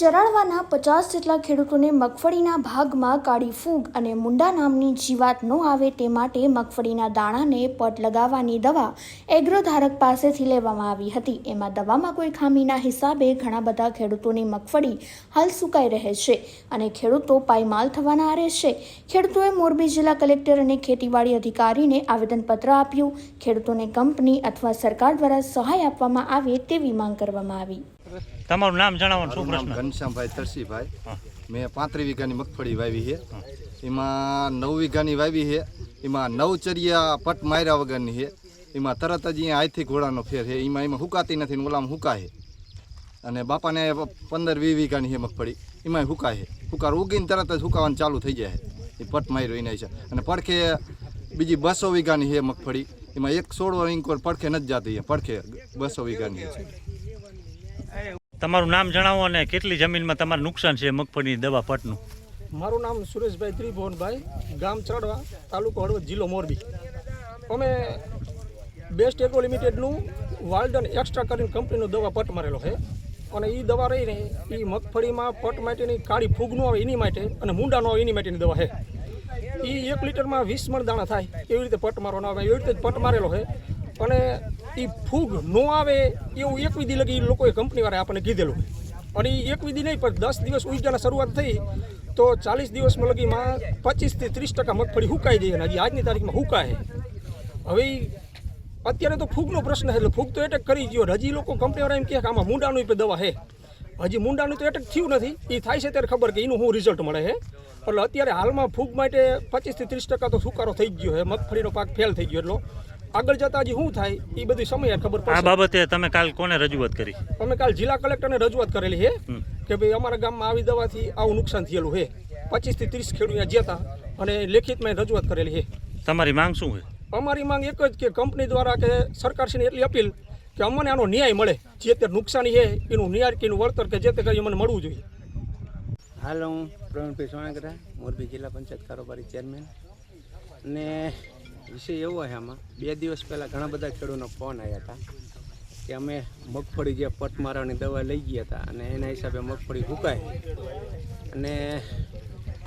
ચરાડવાના પચાસ જેટલા ખેડૂતોને મગફળીના ભાગમાં કાળી ફૂગ અને મુંડા નામની જીવાત ન આવે તે માટે મગફળીના દાણાને પટ લગાવવાની દવા એગ્રો ધારક પાસેથી લેવામાં આવી હતી. એમાં દવામાં કોઈ ખામીના હિસાબે ઘણા બધા ખેડૂતોની મગફળી હાલ સુકાઈ રહે છે અને ખેડૂતો પાયમાલ થવાના આરે છે. ખેડૂતોએ મોરબી જિલ્લા કલેક્ટર અને ખેતીવાડી અધિકારીને આવેદનપત્ર આપ્યું. ખેડૂતોને કંપની અથવા સરકાર દ્વારા સહાય આપવામાં આવે તેવી માંગ કરવામાં આવી. તમારું નામ જણાવો શું પ્રશ્ન? ઘનશ્યામભાઈ તરસીભાઈ. મેં પાંત્રીસ વીઘાની મગફળી વાવી છે. એમાં નવ વીઘાની વાવી છે. એમાં નવ ચરિયા પટ માર્યા વગરની છે. એમાં તરત જ અહીંયા આથી ઘોડાનો ફેર છે. એમાં એમાં હુકાતી નથી ને ઓલામાં હુકાય અને બાપાને પંદર વીસ વીઘાની છે મગફળી. એમાં હુકાય છે. હુકાર ઉગીને તરત જ હુકાવાનું ચાલુ થઈ જાય એ પટ માર્યો એના છે. અને પડખે બીજી બસો વીઘાની છે મગફળી. એમાં એક સોળો ઇંકોર પડખે નથી જતી પડખે બસો વીઘાની છે. તમારું નામ જણાવો અને કેટલી જમીનમાં તમારું નુકસાન છે મગફળીની દવા પટનું? મારું નામ સુરેશભાઈ ત્રિભુવનભાઈ, ગામ ચડવા તાલુકો હળવદ, જિલ્લો મોરબી. અમે બેસ્ટ એગ્રો લિમિટેડનું વાલ્ડન એક્સ્ટ્રા કરીને કંપનીનું દવા પટ મારેલો છે. અને એ દવા રહીને એ મગફળીમાં પટ માટેની કાળી ફૂગ ન આવે એની માટે અને મુંડા ન આવે એની માટેની દવા છે. એ એક લીટરમાં વીસ મણ દાણા થાય એવી રીતે પટ મારવાનો આવે, એવી રીતે પટ મારેલો છે. અને એ ફૂગ ન આવે એવું એક વિધિ લગી લોકોએ કંપનીવાળાએ આપણને કીધેલું. અને એક વિધિ નહીં, પણ દસ દિવસ ઉઈજાના શરૂઆત થઈ તો ચાલીસ દિવસમાં લગીમાં પચીસથી ત્રીસ ટકા મગફળી હુકાઈ જાય અને હજી આજની તારીખમાં હુકાય. હવે અત્યારે તો ફૂગનો પ્રશ્ન છે, એટલે ફૂગ તો એટેક કરી ગયો હજી લોકો કંપનીવાળા એમ કહે કે આમાં મૂંડાનું પણ દવા છે. હજી મુંડાનું તો એટેક થયું નથી. એ થાય છે ત્યારે ખબર કે એનું શું રિઝલ્ટ મળે છે. એટલે અત્યારે હાલમાં ફૂગ માટે પચીસથી ત્રીસ ટકા તો સુકારો થઈ ગયો છે. મગફળીનો પાક ફેલ થઈ ગયો એટલો. આગળ જતા હજી શું થાય એ બધી સમય ખબર આ બાબતે તમે કાલ કોને રજૂઆત કરી? અમે કાલ જિલ્લા કલેક્ટરને રજૂઆત કરેલી હે કે ભાઈ અમારા ગામમાં આવી દવાથી આવું નુકસાન થયેલું છે પચીસથી ત્રીસ ખેડૂત જતા અને લેખિત મેં રજૂઆત કરેલી છે તમારી માંગ શું છે અમારી માંગ એક જ કે કંપની દ્વારા કે સરકારશ્રીને એટલી અપીલ કે અમને આનો ન્યાય મળે. જે તે નુકસાની છે એનું ન્યાય કે એનું વળતર કે જે તે કરી અમને મળવું જોઈએ. હાલ હું પ્રવીણભાઈ સોણાગરા મોરબી જિલ્લા પંચાયત કારોબારી ચેરમેન. અને વિષય એવો છે આમાં. બે દિવસ પહેલાં ઘણા બધા ખેડૂતોનો ફોન આવ્યા હતા કે અમે મગફળી જે પટ મારવાની દવા લઈ ગયા હતા અને એના હિસાબે મગફળી હુકાય અને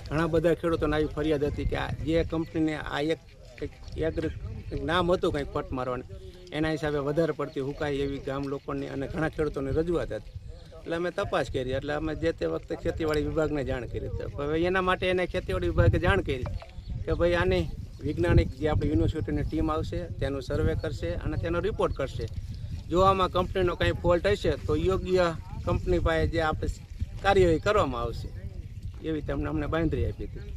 ઘણા બધા ખેડૂતોને આવી ફરિયાદ હતી કે આ જે કંપનીને આ એક કંઈક નામ હતું કંઈક પટ મારવાનું એના હિસાબે વધારે પડતી હુકાય એવી ગામ લોકોની અને ઘણા ખેડૂતોની રજૂઆત હતી. એટલે અમે તપાસ કરી, એટલે અમે જે તે વખતે ખેતીવાડી વિભાગને જાણ કરી. હતી હવે એના માટે એને ખેતીવાડી વિભાગે જાણ કરી કે ભાઈ આની વૈજ્ઞાનિક જે આપણી યુનિવર્સિટીની ટીમ આવશે, તેનું સર્વે કરશે અને તેનો રિપોર્ટ કરશે. જો આમાં કંપનીનો કંઈ ફોલ્ટ હશે, તો યોગ્ય કંપની પાસે જે આપણે કાર્યવાહી કરવામાં આવશે. એવી તમને અમને બાંધરી આપી હતી.